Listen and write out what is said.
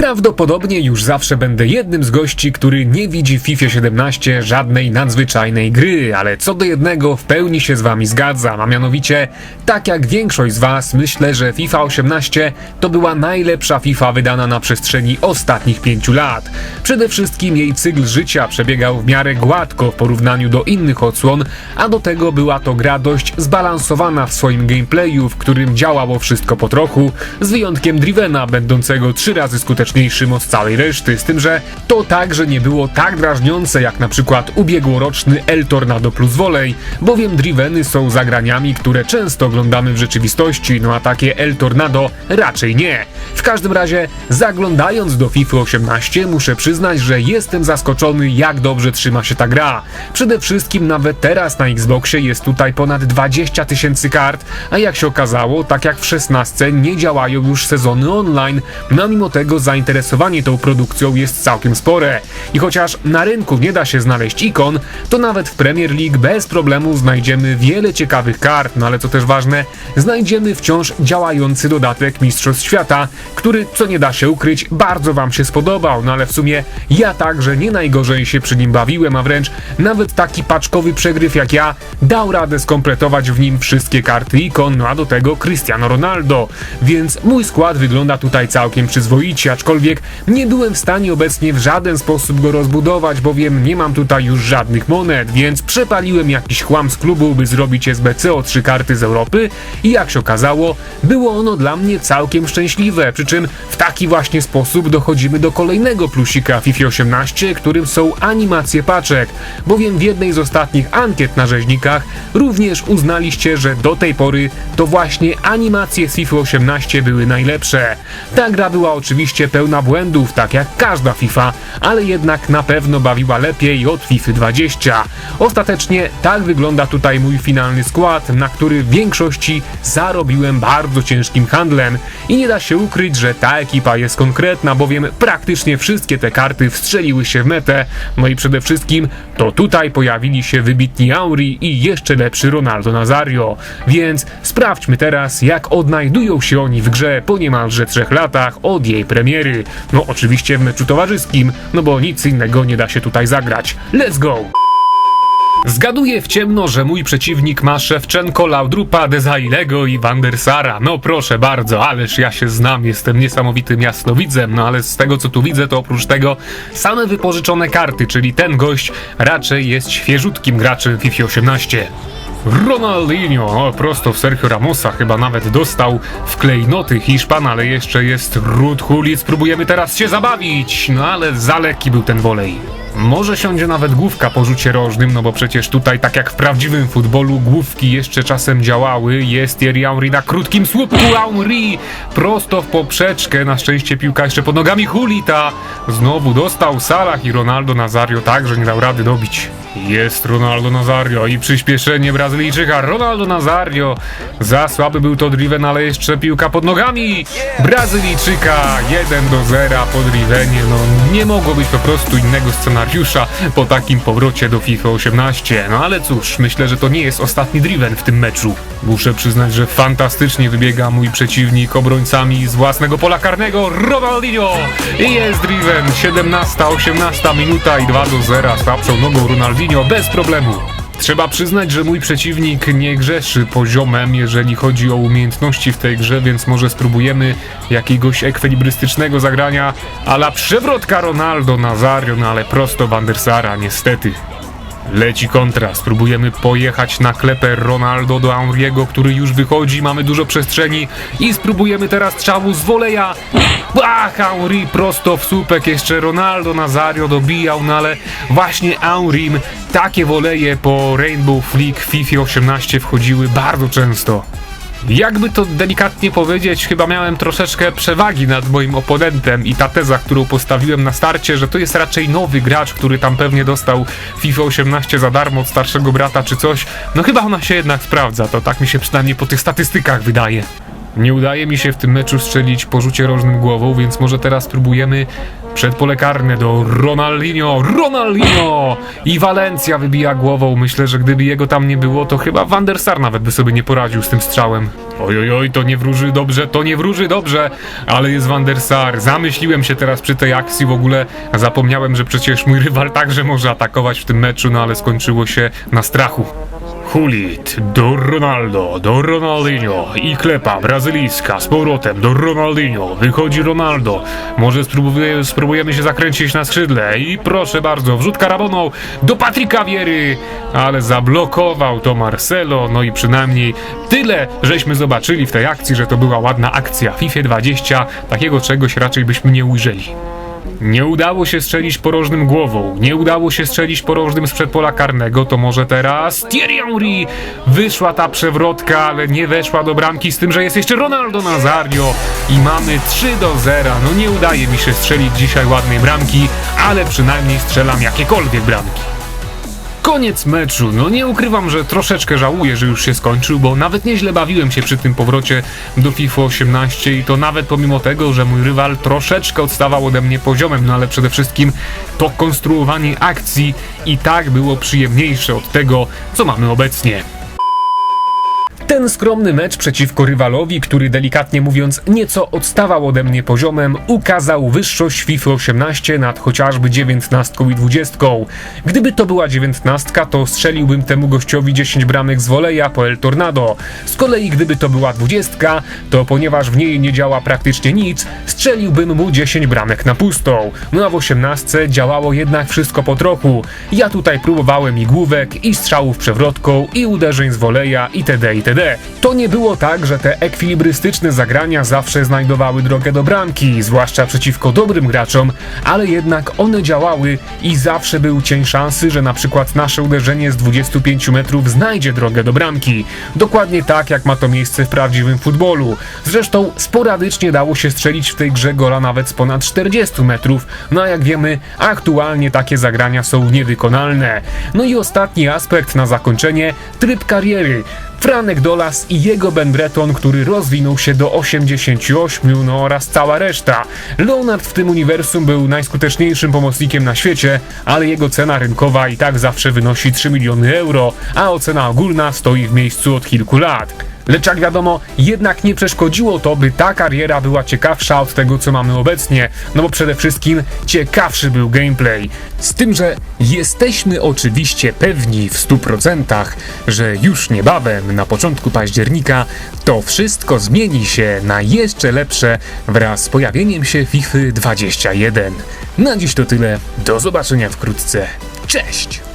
Prawdopodobnie już zawsze będę jednym z gości, który nie widzi w FIFA 17 żadnej nadzwyczajnej gry, ale co do jednego w pełni się z wami zgadzam, a mianowicie, tak jak większość z was, myślę, że FIFA 18 to była najlepsza FIFA wydana na przestrzeni ostatnich pięciu lat. Przede wszystkim jej cykl życia przebiegał w miarę gładko w porównaniu do innych odsłon, a do tego była to gra dość zbalansowana w swoim gameplayu, w którym działało wszystko po trochu, z wyjątkiem Drivena, będącego trzy razy skuteczniejszym od całej reszty, z tym, że to także nie było tak drażniące jak na przykład ubiegłoroczny El Tornado plus Volley, bowiem Driveny są zagraniami, które często oglądamy w rzeczywistości, no a takie El Tornado raczej nie. W każdym razie, zaglądając do FIFA 18, muszę przyznać, że jestem zaskoczony, jak dobrze trzyma się ta gra. Przede wszystkim nawet teraz na Xboxie jest tutaj ponad 20 tysięcy kart, a jak się okazało, tak jak w 16 nie działają już sezony online, no mimo tego zainteresowanie tą produkcją jest całkiem spore. I chociaż na rynku nie da się znaleźć ikon, to nawet w Premier League bez problemu znajdziemy wiele ciekawych kart, no ale co też ważne, znajdziemy wciąż działający dodatek Mistrzostw Świata, który, co nie da się ukryć, bardzo wam się spodobał, no ale w sumie ja także nie najgorzej się przy nim bawiłem, a wręcz nawet taki paczkowy przegryw jak ja dał radę skompletować w nim wszystkie karty ikon, no a do tego Cristiano Ronaldo, więc mój skład wygląda tutaj całkiem przyzwoicie, aczkolwiek nie byłem w stanie obecnie w żaden sposób go rozbudować, bowiem nie mam tutaj już żadnych monet, więc przepaliłem jakiś chłam z klubu, by zrobić SBC o trzy karty z Europy i jak się okazało, było ono dla mnie całkiem szczęśliwe, przy czym w taki właśnie sposób dochodzimy do kolejnego plusika FIFA 18, którym są animacje paczek, bowiem w jednej z ostatnich ankiet na rzeźnikach również uznaliście, że do tej pory to właśnie animacje z FIFA 18 były najlepsze. Ta gra była oczywiście pełna błędów, tak jak każda FIFA, ale jednak na pewno bawiła lepiej od FIFA 20. Ostatecznie tak wygląda tutaj mój finalny skład, na który w większości zarobiłem bardzo ciężkim handlem i nie da się ukryć, że ta ekipa jest konkretna, bowiem praktycznie wszystkie te karty wstrzeliły się w metę, no i przede wszystkim to tutaj pojawili się wybitni Auri i jeszcze lepszy Ronaldo Nazario, więc sprawdźmy teraz jak odnajdują się oni w grze po niemalże trzech latach od jej premiery. No oczywiście w meczu towarzyskim, no bo nic innego nie da się tutaj zagrać. Let's go! Zgaduję w ciemno, że mój przeciwnik ma Szewczenko, Laudrupa, Dezailego i Van der Sara. No proszę bardzo, ależ ja się znam, jestem niesamowitym jasnowidzem, no ale z tego co tu widzę, to oprócz tego same wypożyczone karty, czyli ten gość raczej jest świeżutkim graczem FIFA 18. Ronaldinho, o, prosto w Sergio Ramosa, chyba nawet dostał w klejnoty Hiszpan, ale jeszcze jest Rud Hulic, próbujemy teraz się zabawić, no ale za lekki był ten wolej. Może siądzie nawet główka po rzucie rożnym, no bo przecież tutaj, tak jak w prawdziwym futbolu, główki jeszcze czasem działały. Jest Thierry Henry na krótkim słupku, Henry prosto w poprzeczkę. Na szczęście piłka jeszcze pod nogami Hulita. Znowu dostał Salah i Ronaldo Nazario także nie dał rady dobić. Jest Ronaldo Nazario i przyspieszenie Brazylijczyka. Ronaldo Nazario. Za słaby był to Driven, ale jeszcze piłka pod nogami Brazylijczyka. 1 do 0 po Drivenie. No nie mogło być po prostu innego scenariusza po takim powrocie do FIFA 18. No ale cóż, myślę, że to nie jest ostatni Driven w tym meczu. Muszę przyznać, że fantastycznie wybiega mój przeciwnik obrońcami z własnego pola karnego. Ronaldinho! I jest Driven. 17-18 minuta i 2 do 0. Słabszą nogą Ronaldinho bez problemu. Trzeba przyznać, że mój przeciwnik nie grzeszy poziomem, jeżeli chodzi o umiejętności w tej grze, więc może spróbujemy jakiegoś ekwilibrystycznego zagrania, ala przewrotka Ronaldo Nazario, no ale prosto Van der Sara, niestety. Leci kontra, spróbujemy pojechać na klepę Ronaldo do Henry'ego, który już wychodzi, mamy dużo przestrzeni i spróbujemy teraz strzału z woleja. Ach, Henry prosto w słupek, jeszcze Ronaldo Nazario dobijał, no ale właśnie Henrym takie woleje po Rainbow w FIFA 18 wchodziły bardzo często. Jakby to delikatnie powiedzieć, chyba miałem troszeczkę przewagi nad moim oponentem i ta teza, którą postawiłem na starcie, że to jest raczej nowy gracz, który tam pewnie dostał FIFA 18 za darmo od starszego brata czy coś, no chyba ona się jednak sprawdza, to tak mi się przynajmniej po tych statystykach wydaje. Nie udaje mi się w tym meczu strzelić po rzucie rożnym głową, więc może teraz spróbujemy przed pole karne do Ronaldinho. Ronaldinho! I Walencja wybija głową. Myślę, że gdyby jego tam nie było, to chyba Van der Sar nawet by sobie nie poradził z tym strzałem. Oj, oj, oj, to nie wróży dobrze, to nie wróży dobrze, ale jest Van der Sar. Zamyśliłem się teraz przy tej akcji w ogóle. Zapomniałem, że przecież mój rywal także może atakować w tym meczu, no ale skończyło się na strachu. Hulit, do Ronaldo, do Ronaldinho i klepa brazylijska z powrotem do Ronaldinho. Wychodzi Ronaldo. Może spróbuje, spróbujemy się zakręcić na skrzydle i proszę bardzo, wrzut karaboną do Patryka Wiery, ale zablokował to Marcelo. No i przynajmniej tyle, żeśmy zobaczyli w tej akcji, że to była ładna akcja. FIFA 20 takiego czegoś raczej byśmy nie ujrzeli. Nie udało się strzelić porożnym głową, nie udało się strzelić porożnym z przedpola karnego, to może teraz Thierry Henry! Wyszła ta przewrotka, ale nie weszła do bramki z tym, że jest jeszcze Ronaldo Nazario i mamy 3 do 0. No nie udaje mi się strzelić dzisiaj ładnej bramki, ale przynajmniej strzelam jakiekolwiek bramki. Koniec meczu. No nie ukrywam, że troszeczkę żałuję, że już się skończył, bo nawet nieźle bawiłem się przy tym powrocie do FIFA 18 i to nawet pomimo tego, że mój rywal troszeczkę odstawał ode mnie poziomem, no ale przede wszystkim to konstruowanie akcji i tak było przyjemniejsze od tego, co mamy obecnie. Ten skromny mecz przeciwko rywalowi, który delikatnie mówiąc nieco odstawał ode mnie poziomem, ukazał wyższość FIFA 18 nad chociażby 19 i 20. Gdyby to była 19, to strzeliłbym temu gościowi 10 bramek z woleja po El Tornado. Z kolei gdyby to była 20, to ponieważ w niej nie działa praktycznie nic, strzeliłbym mu 10 bramek na pustą. No a w 18 działało jednak wszystko po trochu. Ja tutaj próbowałem i główek, i strzałów przewrotką, i uderzeń z woleja, itd. itd. To nie było tak, że te ekwilibrystyczne zagrania zawsze znajdowały drogę do bramki, zwłaszcza przeciwko dobrym graczom, ale jednak one działały i zawsze był cień szansy, że na przykład nasze uderzenie z 25 metrów znajdzie drogę do bramki. Dokładnie tak, jak ma to miejsce w prawdziwym futbolu. Zresztą sporadycznie dało się strzelić w tej grze gola nawet z ponad 40 metrów, no a jak wiemy, aktualnie takie zagrania są niewykonalne. No i ostatni aspekt na zakończenie, tryb kariery. Franek Dolas i jego Ben Breton, który rozwinął się do 88, no oraz cała reszta. Leonard w tym uniwersum był najskuteczniejszym pomocnikiem na świecie, ale jego cena rynkowa i tak zawsze wynosi 3 miliony euro, a ocena ogólna stoi w miejscu od kilku lat. Lecz jak wiadomo, jednak nie przeszkodziło to, by ta kariera była ciekawsza od tego, co mamy obecnie, no bo przede wszystkim ciekawszy był gameplay. Z tym, że jesteśmy oczywiście pewni w 100%, że już niebawem, na początku października, to wszystko zmieni się na jeszcze lepsze wraz z pojawieniem się FIFA 21. Na dziś to tyle, do zobaczenia wkrótce. Cześć!